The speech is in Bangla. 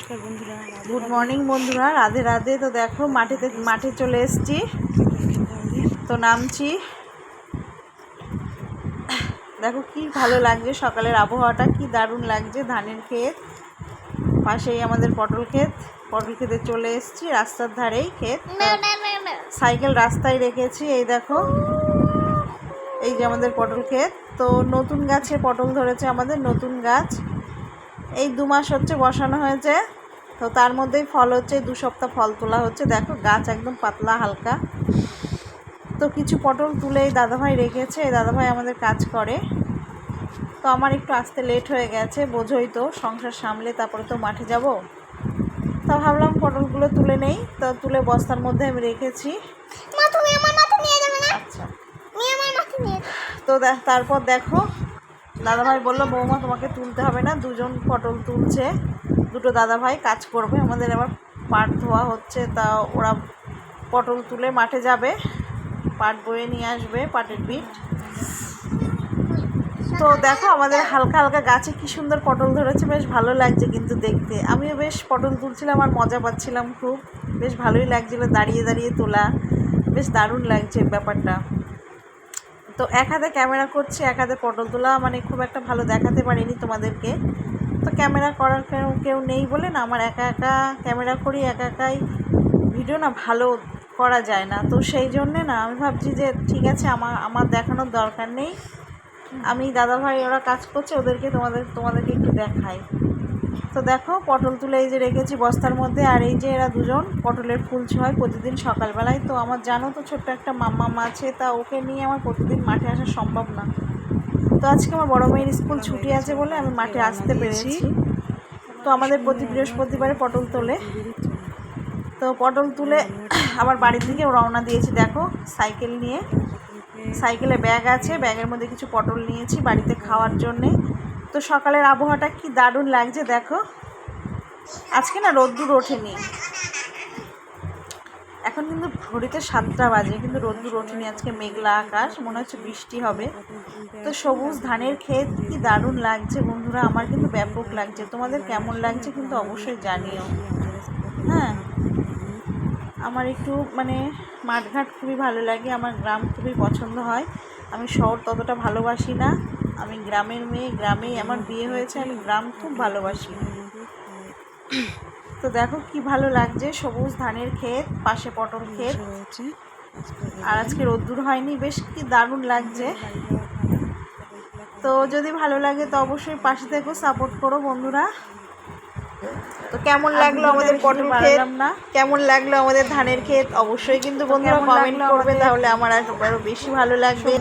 নমস্কার বন্ধুরা গুড মর্নিং বন্ধুরা রাধে রাধে। তো দেখো মাঠেতে মাঠে চলে এসেছি। তো নামছি। দেখো কি ভালো লাগছে সকালের আবহাওয়াটা কি দারুণ লাগছে ধানের ক্ষেত। পাশেই আমাদের পটল ক্ষেত। পটল ক্ষেতে চলে এসছি রাস্তার ধারেই ক্ষেত। সাইকেল রাস্তায় রেখেছি এই দেখো। এই যে আমাদের পটল ক্ষেত। তো নতুন গাছে পটল ধরেছে আমাদের নতুন গাছ। এই দু মাস হচ্ছে বসানো হয়েছে। তো তার মধ্যেই ফল হচ্ছে দু সপ্তাহ ফল তোলা হচ্ছে। দেখো গাছ একদম পাতলা হালকা। তো কিছু পটল তুলে এই দাদাভাই রেখেছে। এই দাদাভাই আমাদের কাজ করে। তো আমার একটু আসতে লেট হয়ে গেছে বোঝোই তো সংসার সামলে তারপরে তো মাঠে যাব। তা ভাবলাম পটলগুলো তুলে নেই। তো তুলে বস্তার মধ্যে আমি রেখেছি। মা তুমি আমার মাথা নিয়ে যাবে না? আচ্ছা। তুমি আমার মাথা নিয়ে তো দেখ- তারপর দেখো দাদাভাই বলল, বৌমা, তোমাকে তুলতে হবে না, দুজন পটল তুলছে, দুটো দাদাভাই কাজ করবে, আমাদের আবার পাট ধোয়া হচ্ছে, তা ওরা পটল তুলে মাঠে যাবে, পাট বয়ে নিয়ে আসবে, পাটের পিঠ। তো দেখো, আমাদের হালকা হালকা গাছে কি সুন্দর পটল ধরেছে, বেশ ভালো লাগছে কিন্তু দেখতে। আমিও বেশ পটল তুলছিলাম আর মজা পাচ্ছিলাম খুব, বেশ ভালোই লাগছিল, দাঁড়িয়ে দাঁড়িয়ে তোলা, বেশ দারুণ লাগছে ব্যাপারটা। তো এক হাতে ক্যামেরা করছি, এক হাতে পটল তোলা মানে খুব একটা ভালো দেখাতে পারিনি তোমাদেরকে। তো ক্যামেরা করার কেউ কেউ নেই বলে না, আমার একা একা ক্যামেরা করি, একা একাই ভিডিও না ভালো করা যায় না। তো সেই জন্যে না, আমি ভাবছি যে ঠিক আছে, আমার আমার দেখানোর দরকার নেই। আমি দাদাভাই ওরা কাজ করছে, ওদেরকে তোমাদের, তোমাদেরকে একটু দেখাই। তো দেখো, পটল তুলে এই যে রেখেছি বস্তার মধ্যে, আর এই যে এরা দুজন পটলের ফুল হয় প্রতিদিন সকালবেলায়। তো আমার জানো তো ছোট্ট একটা মাম্মা আছে, তা ওকে নিয়ে আমার প্রতিদিন মাঠে আসা সম্ভব না। তো আজকে আমার বড় মেয়ের স্কুল ছুটি আছে বলে আমি মাঠে আসতে পেরেছি। তো আমাদের প্রতি বৃহস্পতিবারে পটল তোলে। তো পটল তুলে আবার বাড়ি থেকে রওনা দিয়েছি, দেখো, সাইকেল নিয়ে। সাইকেলে ব্যাগ আছে, ব্যাগের মধ্যে কিছু পটল নিয়েছি বাড়িতে খাওয়ার জন্যে। তো সকালের আবহাওয়াটা কি দারুণ লাগছে দেখো। আজকে না রোদ্দুর ওঠেনি। এখন কিন্তু ঘড়িতে সাতটা বাজে, কিন্তু রোদ্দুর ওঠেনি। আজকে মেঘলা আকাশ, মনে হচ্ছে বৃষ্টি হবে। তো সবুজ ধানের ক্ষেত কি দারুণ লাগছে বন্ধুরা, আমার কিন্তু ব্যাপক লাগছে। তোমাদের কেমন লাগছে কিন্তু অবশ্যই জানিও। হ্যাঁ আমার একটু মানে মাঠঘাট খুবই ভালো লাগে, আমার গ্রাম খুবই পছন্দ হয়। আমি শহর ততটা ভালোবাসি না। আমি গ্রামের মেয়ে গ্রামেই আমার বিয়ে হয়েছে আমি গ্রাম খুব ভালোবাসি। তো দেখো কি ভালো লাগছে সবুজ ধানের ক্ষেত পাশে পটল ক্ষেত। আর আজকে রোদ্দুর হয়নি বেশ কি দারুণ লাগছে। তো যদি ভালো লাগে তো অবশ্যই পাশে থেকেও সাপোর্ট করো বন্ধুরা। তো কেমন লাগল আমাদের পটল ক্ষেত? না। কেমন লাগল আমাদের ধানের ক্ষেত? অবশ্যই কিন্তু বন্ধুরা কমেন্ট করবে তাহলে আমার আরও বেশি ভালো লাগবে।